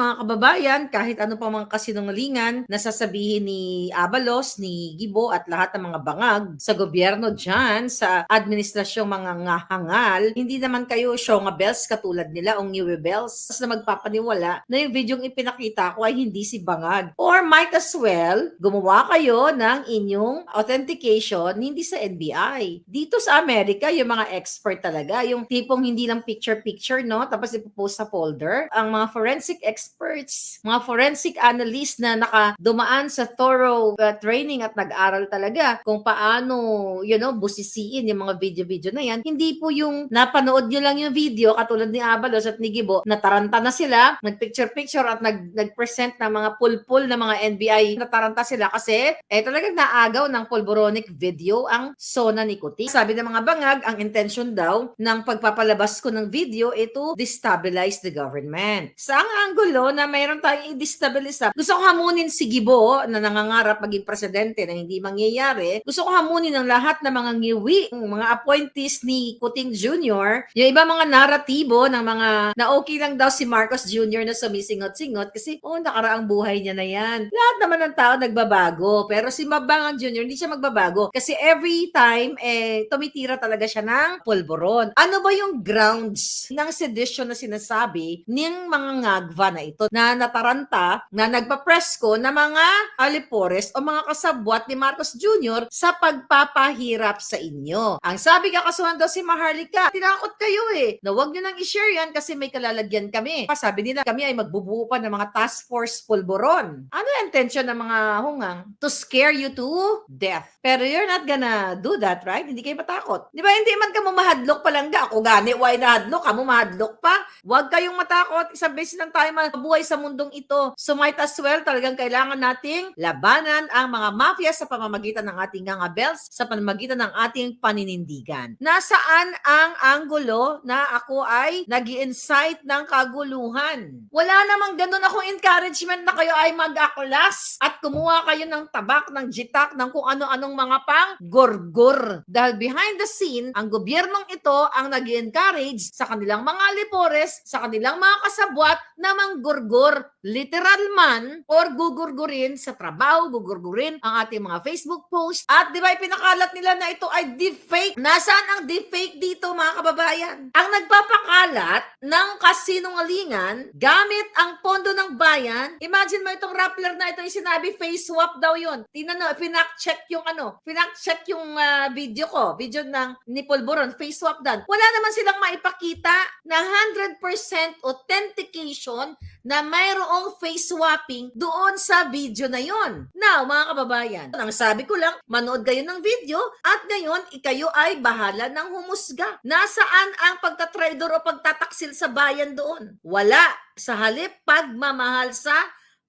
mga kababayan, kahit ano pa mga kasinungalingan na sasabihin ni Abalos, ni Gibo at lahat ng mga bangag sa gobyerno dyan, sa administrasyong mga ngahangal, hindi naman kayo Shonga Bells katulad nila o Ngiwe Bells na magpapaniwala na yung video ipinakita ko ay hindi si bangag. Or might as well, gumawa kayo ng inyong authentication hindi sa NBI. Dito sa Amerika, yung mga expert talaga, yung tipong hindi lang picture-picture, no? Tapos ipopost sa folder. Ang mga forensic experts, mga forensic analysts na nakadumaan sa thorough uh, training at nag-aral talaga kung paano, you know, busisiin yung mga video-video na yan. Hindi po yung napanood nyo lang yung video, katulad ni Abalos at ni Gibo, nataranta na sila, nag-picture-picture at nag- nag-present ng mga pulpul na mga NBI, nataranta sila kasi eh talagang naagaw ng pulboronic video ang Sona Nicotin. Sabi ng mga bangag, ang intention daw ng pagpapalabas ko ng video ito destabilize the government. Sa ang anggulo na mayroon tayong i-destabilize, gusto ko hamunin si Gibo na nangangarap maging presidente na hindi mangyayari. Gusto ko hamunin ang lahat ng mga ngiwi, mga appointees ni Kuting Jr., yung iba mga naratibo ng mga na okay lang daw si Marcos Jr. na sumisingot-singot kasi oh, nakaraang buhay niya na yan. Lahat naman ng tao nagbabago. Pero si Mabangang Jr. hindi siya magbabago kasi every time eh tumitira talaga siya ng pulboron. Ano ba yung grounds ng sedition na sinasabi ng mga ngagva na ito na nataranta na nagpa-presko na mga alipores o mga kasabwat ni Marcos Jr. sa pagpapahirap sa inyo. Ang sabi kakasuhan daw si Maharlika, tinakot kayo eh, na huwag nyo nang i-share yan kasi may kalalagyan kami. Sabi nila, kami ay magbubuo pa ng mga task force pulboron. Ano ang intention ng mga hungang? To scare you to death. Pero you're not gonna do that, right? Hindi kayo matakot. Di ba, hindi man ka mahadlok pa lang. Ako gani, why nahadlok? Kamu mahadlok pa? Huwag kayong matakot. Isang beses lang tayo mabuhay sa mundong ito. So might as well, talagang kailangan nating labanan ang mga mafia sa pamamagitan ng ating nga bells, sa pamamagitan ng ating paninindigan. Nasaan ang anggulo na ako ay nag incite ng kaguluhan? Wala namang ganun akong encouragement na kayo ay mag-aklas at kumuha kayo ng tabak, ng jitak, ng kung ano-anong mga pang gorgor. Dahil behind the scene, ang gobyernong ito ang nag encourage sa kanilang mga lipores, sa kanilang mga kasabwat na manggurgur, literal man, or gugurgurin sa trabaho, gugurgurin ang ating mga Facebook post. At di ba ipinakalat nila na ito ay deepfake? Nasaan ang deepfake dito mga kababayan? Ang nagpapakalat ng kasinungalingan gamit ang pondo ng bayan, imagine mo itong Rappler na ito yung sinabi face swap daw yun. Tingnan no, pinak-check yung ano, pinak-check yung ah, video ko, video ng ni Polboron, face swap dan. Wala naman silang maipakita na 100% authentication na mayroong face swapping doon sa video na yon. Now, mga kababayan, ang sabi ko lang, manood kayo ng video at ngayon, ikayo ay bahala ng humusga. Nasaan ang pagtatraidor o pagtataksil sa bayan doon? Wala. Sa halip, pagmamahal sa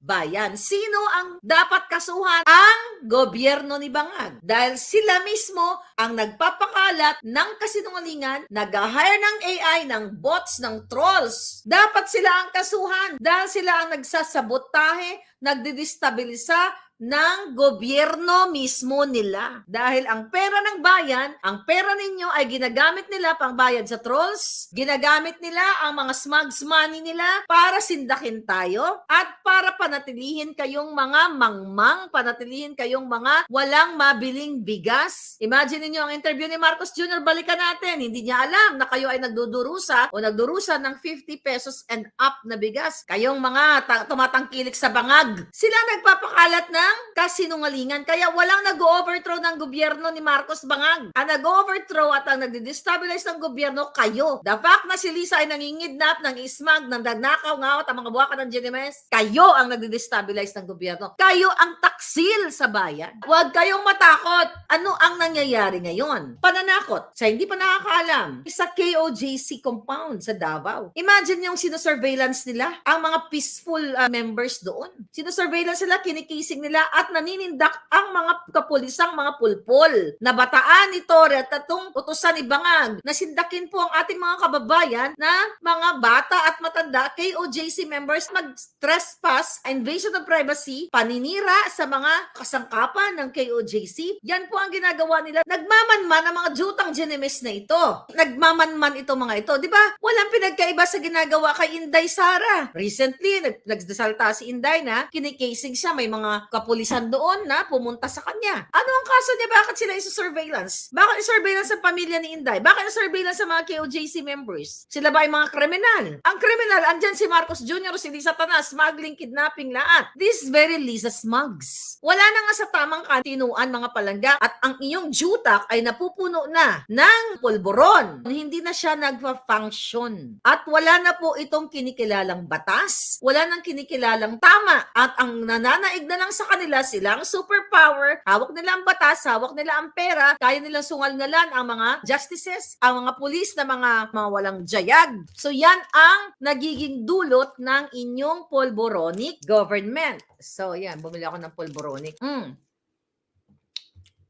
bayan. Sino ang dapat kasuhan? Ang gobyerno ni Bangag. Dahil sila mismo ang nagpapakalat ng kasinungalingan, nag-hire ng AI, ng bots, ng trolls. Dapat sila ang kasuhan dahil sila ang nagsasabotahe, nagdidestabilisa ng gobyerno mismo nila. Dahil ang pera ng bayan, ang pera ninyo ay ginagamit nila pang bayad sa trolls, ginagamit nila ang mga smugs money nila para sindakin tayo at para panatilihin kayong mga mangmang, panatilihin kayong mga walang mabiling bigas. Imagine niyo ang interview ni Marcos Jr. Balikan natin. Hindi niya alam na kayo ay nagdudurusa o nagdurusa ng 50 pesos and up na bigas. Kayong mga ta- tumatangkilik sa bangag. Sila nagpapakalat ng kasinungalingan. Kaya walang nag-overthrow ng gobyerno ni Marcos Bangag. Ang nag-overthrow at ang nagdi-destabilize ng gobyerno, kayo. The fact na si Lisa ay nangingidnap, ng ismag, ng dagnakaw, ngawat, ang mga buwaka ng GMS, kayo ang nagdi-destabilize ng gobyerno. Kayo ang taksil sa bayan. Huwag kayong matakot. Ano ang nangyayari ngayon? Pananakot. Sa hindi pa nakakaalam, sa KOJC compound sa Davao. Imagine yung sinosurveillance nila, ang mga peaceful uh, members doon. Sinosurveillance sila, kinikising nila at naninindak ang mga kapulisang mga pulpol. Nabataan ni Torre at tatong utusan ni Bangag na sindakin po ang ating mga kababayan na mga bata at matanda KOJC members mag-trespass, invasion of privacy, paninira sa mga kasangkapan ng KOJC. Yan po ang ginagawa nila. Nagmamanman ang mga jutang genemis na ito. Nagmamanman ito mga ito. Di ba? Walang pinagkaiba sa ginagawa kay Inday Sara. Recently, nag nagdasalta si Inday na kinikasing siya. May mga kapulisan doon na pumunta sa kanya. Ano ang kaso niya? Bakit sila isa-surveillance? Bakit i-surveillance ang pamilya ni Inday? Bakit i-surveillance sa mga KOJC members? Sila ba ay mga kriminal? Ang kriminal, andyan si Marcos Jr. si Lisa Tanas, smuggling, kidnapping, lahat. This is very Lisa Smugs. Wala na nga sa tamang kantinuan mga palangga at ang iyong jutak ay napupuno na ng pulburon. Hindi na siya nagpa-function. At wala na po itong kinikilalang batas. Wala nang kinikilalang tama. At ang nananaig na lang sa kanila silang superpower. Hawak nila ang batas, hawak nila ang pera, kaya nilang sungal-ngalan ang mga justices, ang mga pulis na mga, mga walang jayag. So yan ang nagiging dulot ng inyong polboronic government. So yan, bumili ako ng polboronic. Mm.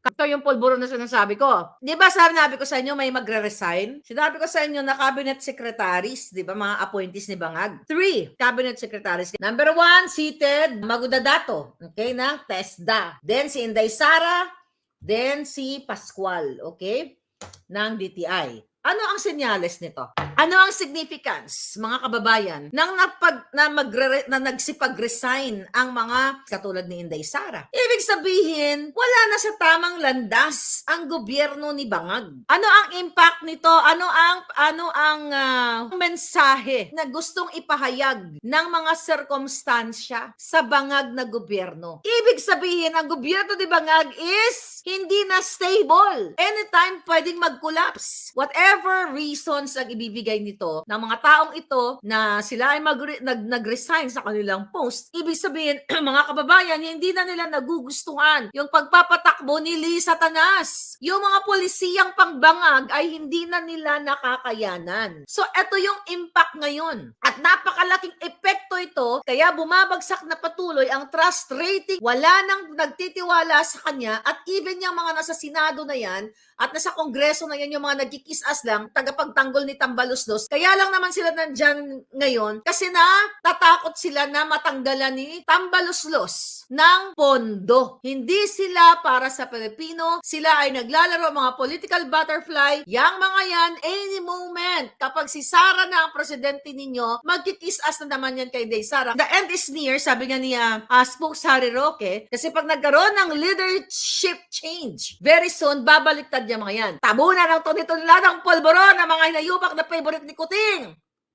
Ito yung polboron na sinasabi ko. Di ba sabi ko sa inyo may magre-resign? Sinabi ko sa inyo na cabinet secretaries, di ba mga appointees ni Bangag? Three cabinet secretaries. Number one, seated, Magudadato. Okay, na TESDA. Then si Inday Sara. Then si Pascual. Okay? Ng DTI. Ano ang senyales nito? Ano ang significance, mga kababayan, nang napag, na, magre, na nagsipag-resign ang mga katulad ni Inday Sara? Ibig sabihin, wala na sa tamang landas ang gobyerno ni Bangag. Ano ang impact nito? Ano ang ano ang ah, mensahe na gustong ipahayag ng mga sirkumstansya sa Bangag na gobyerno? Ibig sabihin, ang gobyerno ni Bangag is hindi na stable. Anytime pwedeng mag-collapse. Whatever reasons ang ibibigay nito ng mga taong ito na sila ay mag nag, nag-resign sa kanilang post, ibig sabihin, mga kababayan, hindi na nila nagugustuhan yung pagpapatakbo ni Lisa Tanas. Yung mga polisiyang pangbangag ay hindi na nila nakakayanan. So, ito yung impact ngayon. At napakalaking epekto ito, kaya bumabagsak na patuloy ang trust rating. Wala nang nagtitiwala sa kanya at even yung mga nasa Senado na yan at nasa Kongreso na yan yung mga nagkikisas lang, tagapagtanggol ni Tambaluslos. Kaya lang naman sila nandyan ngayon kasi na tatakot sila na matanggalan ni Tambaluslos ng pondo. Hindi sila para sa Pilipino. Sila ay naglalaro mga political butterfly. Yang mga yan, any moment, kapag si Sara na ang presidente ninyo, magkikisas na naman yan kay Day Sara. The end is near, sabi nga niya, uh, Spokes Harry Roque, kasi pag nagkaroon ng leadership change, very soon, babaliktad niya mga yan. Tabunan ng tonito nila ng polboron ng mga hinayubak na favorite ni Kuting.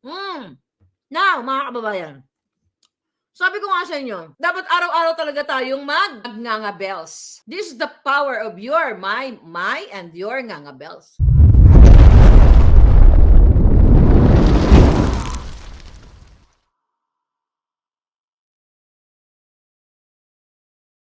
Hmm. Now, mga kababayan, sabi ko nga sa inyo, dapat araw-araw talaga tayong mag nganga bells. This is the power of your, my, my, and your nganga bells.